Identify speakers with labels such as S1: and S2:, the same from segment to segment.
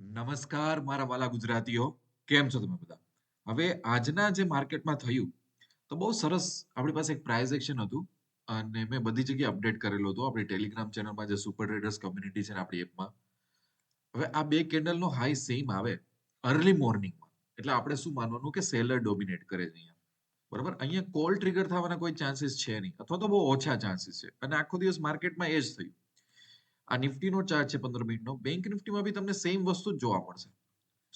S1: નમસ્કાર મારા વાલા ગુજરાતીઓ, કેમ છો તમે બધા? હવે આજના જે માર્કેટમાં થયું, તો બહુ સરસ આપણી પાસે એક પ્રાઇઝ એક્શન હતું અને મેં બધી જગ્યાએ અપડેટ કરેલો હતો. આપણી ટેલિગ્રામ ચેનલમાં જે સુપર ટ્રેડર્સ કમ્યુનિટી છે આપણી એપમાં. હવે આ બે કેન્ડલનો હાઈ સેમ આવે અર્લી મોર્નિંગમાં એટલે આપણે શું માનવાનું કે સેલર ડોમિનેટ કરે છે અહીંયા. બરાબર? અહીંયા કોલ ટ્રિગર થવાના કોઈ ચાન્સીસ છે નહીં. અથવા તો બહુ ઓછા ચાન્સીસ છે. અને આખો દિવસ માર્કેટમાં એ જ થયું. આ નિફ્ટીનો ચાર્ટ છે પંદર મિનિટનો. બેંક નિફ્ટીમાં બી તમને સેમ વસ્તુ જોવા મળશે.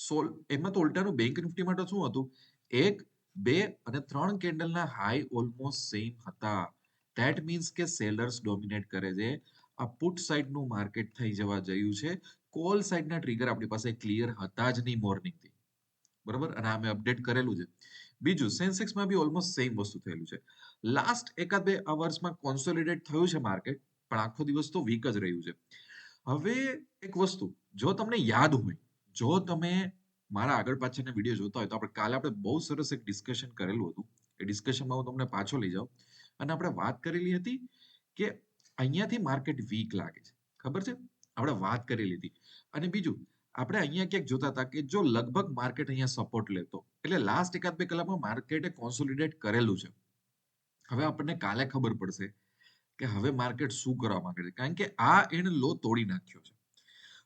S1: સોલ, એમાં તો ઉલટાનું બેંક નિફ્ટી માટે શું હતું? એક, બે અને ત્રણ કેન્ડલના હાઈ ઓલમોસ્ટ સેમ હતા. ધેટ મીન્સ કે સેલર્સ ડોમિનેટ કરે છે. આ પુટ સાઇડનું માર્કેટ થઈ જવા જયું છે. કોલ સાઇડના ટ્રિગર આપણી પાસે ક્લિયર હતા જ નહીં મોર્નિંગથી બરાબર? અને આ મેં અપડેટ કરેલું છે. બીજું સેન્સેક્સમાં બી ઓલમોસ્ટ સેમ વસ્તુ થયેલું છે. લાસ્ટ એકાદ બે અવર્સમાં કોન્સોલિડેટ થયું છે માર્કેટ પણ આખો દિવસ તો વીક જ રહ્યું છે. હવે એક વસ્તુ, જો તમને યાદ હોય, જો તમે મારા આગળ પાછળના વીડિયો જોતા હોય, તો આપણે કાલે આપણે બહુ સરસ એક ડિસ્કશન કરેલું હતું. એ ડિસ્કશનમાં હું તમને પાછો લઈ જાઉં. અને આપણે વાત કરેલી હતી કે અહીંયાથી માર્કેટ વીક લાગે છે. ખબર છે? આપણે વાત કરેલી હતી. અને બીજું, આપણે અહીંયા ક્યાંક જોતા હતા કે જો લગભગ માર્કેટ અહીંયા સપોર્ટ લેતો, એટલે લાસ્ટ એકાદ બે કલાકમાં માર્કેટે કોન્સોલિડેટ કરેલું છે. હવે આપણને કાલે ખબર પડશે કે હવે માર્કેટ શું કરવા માંગે છે? કારણ કે આ એને લો તોડી નાખ્યો છે.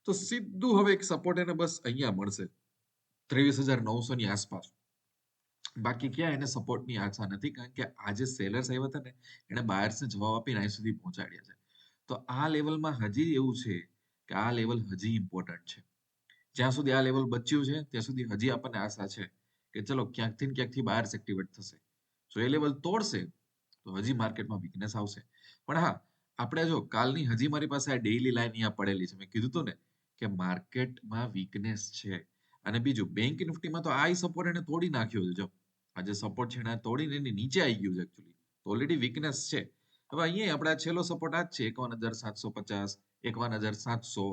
S1: તો સીધું હવે એક સપોર્ટ એને બસ અહીંયા મળશે. ત્રેવીસ હજાર નવસો ની આસપાસ. બાકી ક્યાં એને સપોર્ટની આશા નથી, કારણ કે આજે સેલર્સ આવ્યા હતા ને એને બાયર્સને જવાબ આપીને અહીં સુધી પહોંચાડ્યા છે. તો આ લેવલમાં હજી એવું છે કે આ લેવલ હજી ઇમ્પોર્ટન્ટ છે. જ્યાં સુધી આ લેવલ બચ્યું છે, ત્યાં સુધી હજી આપણને આશા છે કે ચલો ક્યાંકથી ક્યાંકથી બાયર્સ એક્ટિવેટ થશે. જો એ લેવલ તોડશે તો હજી માર્કેટમાં વીકનેસ આવશે. પણ હા, આપણે જો કાલની હજી મારી પાસે આ ડેઇલી લાઈન અહીંયા પડેલી છે. મેં કીધું હતું ને કે માર્કેટમાં વીકનેસ છે. અને બીજું બેંક નિફ્ટીમાં તો આ સપોર્ટ એને તોડી નાખ્યો છે. જો આ જે સપોર્ટ છે એને તોડીને એની નીચે આવી ગયું છે એકચ્યુઅલી ઓલરેડી વીકનેસ છે. હવે અહીંયા આપણે છેલ્લો સપોર્ટ આ જ છે. એકાવન હજાર સાતસો પચાસ, એકાવન હજાર સાતસો.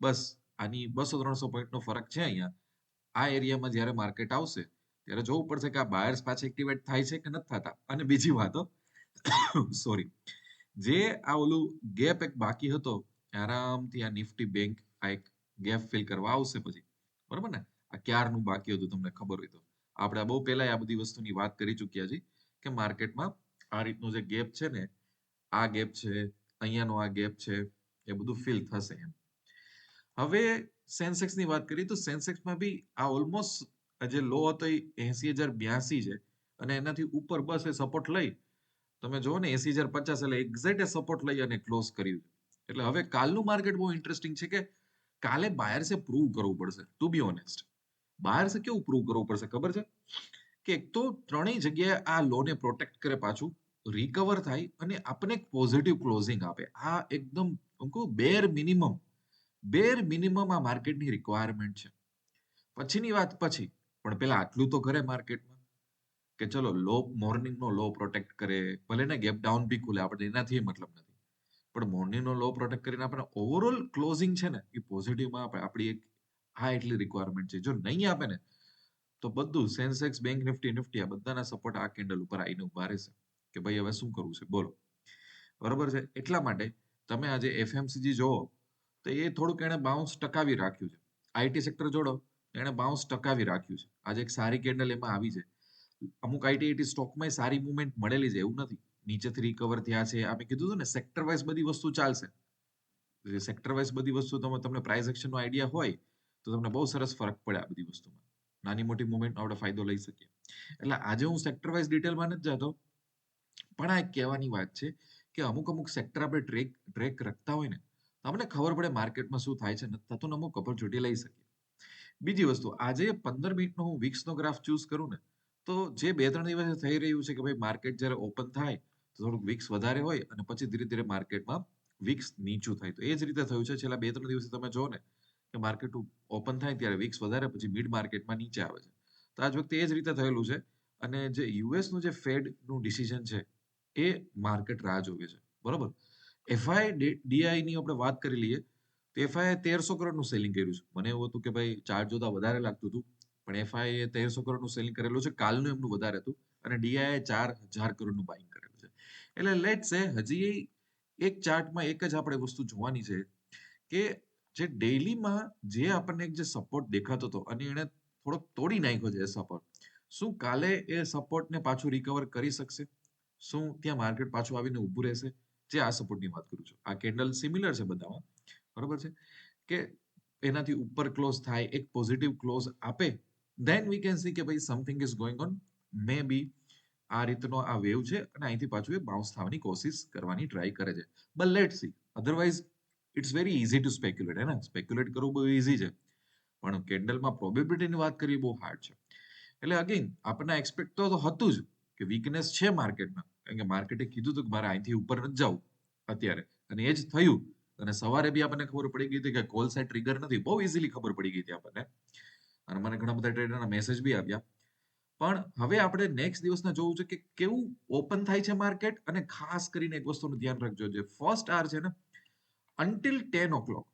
S1: બસ, આની બસો ત્રણસો પોઈન્ટનો ફરક છે અહીંયા. આ એરિયામાં જ્યારે માર્કેટ આવશે, ત્યારે જોવું પડશે કે આ બાયર્સ પાછા એક્ટિવેટ થાય છે કે નથી થતા. અને બીજી વાતો સોરી જે આ ઓલું ગેપ એક બાકી હતો, આરામથી આ નિફ્ટી બેંક આ એક ગેપ ફિલ કરવા આવશે પછી. બરાબર ને? આ ક્યારનું બાકી હતું તમને ખબર હોય તો. આપણે બહુ પહેલા આ બધી વસ્તુની વાત કરી ચૂક્યા છીએ કે માર્કેટમાં આ રીતનો જે ગેપ છે ને, આ ગેપ છે, અહીંયાનો આ ગેપ છે, એ બધું ફિલ થશે એમ. હવે સેન્સેક્સની વાત કરીએ તો સેન્સેક્સમાં બી આ ઓલમોસ્ટ જે લો હતો એ એસી હજાર બ્યાસી છે અને એનાથી ઉપર બસ એ સપોર્ટ લઈ તમે જુઓ ને, એસી હજાર પચાસ એટલે એક્ઝેક્ટ સપોર્ટ લઈ અને ક્લોઝ કર્યું એટલે હવે કાલનું માર્કેટ બહુ ઇન્ટરેસ્ટિંગ છે કે કાલે બાયર્સે પ્રૂવ કરવું પડશે ટુ બી ઓનેસ્ટ બાયર્સે કેવું પ્રૂવ કરવું પડશે, ખબર છે? કે એક તો ત્રણેય જગ્યાએ આ લોને પ્રોટેક્ટ કરે પાછું રિકવર થાય અને આપણને એક પોઝિટિવ ક્લોઝિંગ આપે. આ એકદમ બેર મિનિમમ બેર મિનિમમ આ માર્કેટની રિક્વાયરમેન્ટ છે. પછીની વાત પછી, પણ પેલા આટલું તો કરે માર્કેટમાં કે ચલો, લો મોર્નિંગનો લો પ્રોટેક્ટ કરે, ભલે ને ગેપ ડાઉન બી ખુલે, આપણે એનાથી મતલબ નથી. પણ મોર્નિંગનો લો પ્રોટેક્ટ કરીને આપણે ઓવરઓલ ક્લોઝિંગ છે ને, એ પોઝિટિવમાં આપણે આપણી એક આ એટલી રિક્વાયરમેન્ટ છે. જો નહીં આપે ને, તો બધું સેન્સેક્સ બેંક નિફ્ટી નિફ્ટી આ બધાના સપોર્ટ આ કેન્ડલ ઉપર આવીને ઊભા રહેશે. કે ભાઈ હવે શું કરવું છે? બોલો. બરોબર છે? એટલા માટે તમે આજે એફએમસીજી જોવો, તો એ થોડુંક એને બાઉન્સ ટકાવી રાખ્યું છે. આઈટી સેક્ટર જોડો, એને બાઉન્સ ટકાવી રાખ્યું છે. આજે એક સારી કેન્ડલ એમાં આવી છે. અમુક આઈટી સ્ટોકમાં સારી મુવમેન્ટ મળેલી છે, એવું નથી. નીચેથી રિકવર થયા છે. આપણે કીધું હતું ને સેક્ટર વાઇઝ બધી વસ્તુ ચાલશે. સેક્ટર વાઇઝ બધી વસ્તુ તમે તમને પ્રાઇસ એક્શનનો આઈડિયા હોય, તો તમને બહુ સરસ ફરક પડે આ બધી વસ્તુમાં. નાની મોટી મુવમેન્ટનો આપણે ફાયદો લઈ શકીએ. એટલે આજે હું સેક્ટર વાઇઝ ડિટેલમાં નથી જતો, પણ આ એક કહેવાની વાત છે કે અમુક અમુક સેક્ટર આપણે ટ્રેક ટ્રેક રાખતા હોય ને, તો આપણને ખબર પડે માર્કેટમાં શું થાય છે. નથી થતું અમુક ઓપોર્ચ્યુનિટી લઈ શકીએ. બીજી વસ્તુ, આજે પંદર મિનિટનો હું વીક્સનો ગ્રાફ ચૂઝ કરું ને તો જે બે ત્રણ દિવસ થઈ રહ્યું છે કે ભાઈ માર્કેટ જ્યારે ઓપન થાય, તો થોડુંક વીક્સ વધારે હોય અને પછી ધીરે ધીરે માર્કેટમાં વીક્સ નીચું થાય. તો એ જ રીતે થયું છે. છેલ્લા બે ત્રણ દિવસે તમે જો ને કે માર્કેટ ઓપન થાય ત્યારે વીક્સ વધારે, પછી મિડ માર્કેટમાં નીચે આવે છે. તો આજ વખતે એ જ રીતે થયેલું છે. અને જે યુએસનું જે ફેડનું ડિસિઝન છે, એ માર્કેટ રાહ જોવે છે. બરોબર? એફઆઈ ડીઆઈ ની આપણે વાત કરી લઈએ, તો એફઆઈ તેરસો કરોડનું સેલિંગ કર્યું છે. મને એવું હતું કે ભાઈ ચાર્જ જોતા વધારે લાગતું હતું. પણ એફઆઈ એ તેરસો કરોડનું સેલિંગ કરેલું છે. કાલનું એમનું વધારે હતું અને ડીઆઈએ ચાર હજાર કરોડનું બાઇંગ કરેલું છે. એટલે લેટ સે હજી એક ચાર્ટમાં એક જ આપણે વસ્તુ જોવાની છે કે જે ડેઈલીમાં જે આપણને એક જે સપોર્ટ દેખાતો હતો અને એણે થોડોક તોડી નાખ્યો છે એ સપોર્ટ શું કાલે એ સપોર્ટને પાછું રિકવર કરી શકશે? શું ત્યાં માર્કેટ પાછું આવીને ઊભું રહેશે? જે આ સપોર્ટની વાત કરું છું. આ કેન્ડલ સિમિલર છે બધામાં બરોબર છે? કે એનાથી ઉપર ક્લોઝ થાય, એક પોઝિટિવ ક્લોઝ આપે દેન વી કેન સી કે ભાઈ something is going on maybe આ રીતનો આ વેવ છે અને અહીંથી પાછું એ બાઉન્સ થવાની કોશિશ કરવાની ટ્રાય કરે છે. But let see otherwise it's very easy to speculate હે ને? સ્પેક્યુલેટ કરવું બહુ ઇઝી છે. પણ કેન્ડલમાં પ્રોબેબિલિટીની વાત કરવી બહુ હાર્ડ છે. એટલે અગેન આપણને એક્સપેક્ટ તો હતું જ કે વીકનેસ છે માર્કેટમાં કારણ કે માર્કેટે કીધું હતું કે મારે અહીંથી ઉપર નથી જવું અત્યારે. અને એ જ થયું. અને સવારે બી આપણને ખબર પડી ગઈ હતી કે કોલ સાઇડ ટ્રિગર નથી. બહુ ઇઝીલી ખબર પડી ગઈ હતી આપણને. અને મને ઘણા બધા ટ્રેડરના મેસેજ બી આવ્યા પણ હવે આપણે નેક્સ્ટ દિવસના જોવું છે કે કેવું ઓપન થાય છે માર્કેટ અને ખાસ કરીને એક વસ્તુનું ધ્યાન રાખજો. જે ફર્સ્ટ આર છે ને until ten o'clock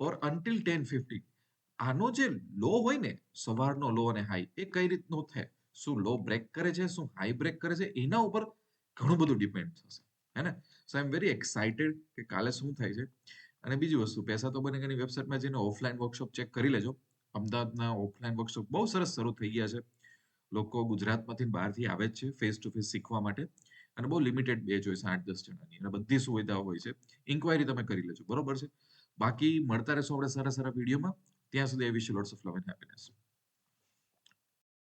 S1: or until ten fifty આનો જે લો હોય ને, સવારનો લો અને હાઈ એ કઈ રીતનું થાય? શું લો બ્રેક કરે છે, શું હાઈ બ્રેક કરે છે? એના ઉપર ઘણું બધું ડિપેન્ડ થશે. હે ને? સો આઈ એમ વેરી એક્સાઇટેડ કે કાલે શું થાય છે. અને બીજી વસ્તુ, પૈસા તો બને એની વેબસાઇટમાં જઈને ઓફલાઈન વર્કશોપ ચેક કરી લેજો. અમદાવાદના ઓફલાઈન વર્કશોપ બહુ સરસ શરૂ થઈ ગયા છે. લોકો ગુજરાતમાંથી બહારથી આવે જ છે ફેસ ટુ ફેસ શીખવા માટે અને બહુ લિમિટેડ બેચ હોય છે, આઠ દસ જણાની અને બધી સુવિધાઓ હોય છે. ઇન્ક્વાયરી તમે કરી લેજો, બરોબર છે? બાકી મળતા રહેશો આપણે સારા સારા વિડીયોમાં. ત્યાં સુધી I wish lots of love and happiness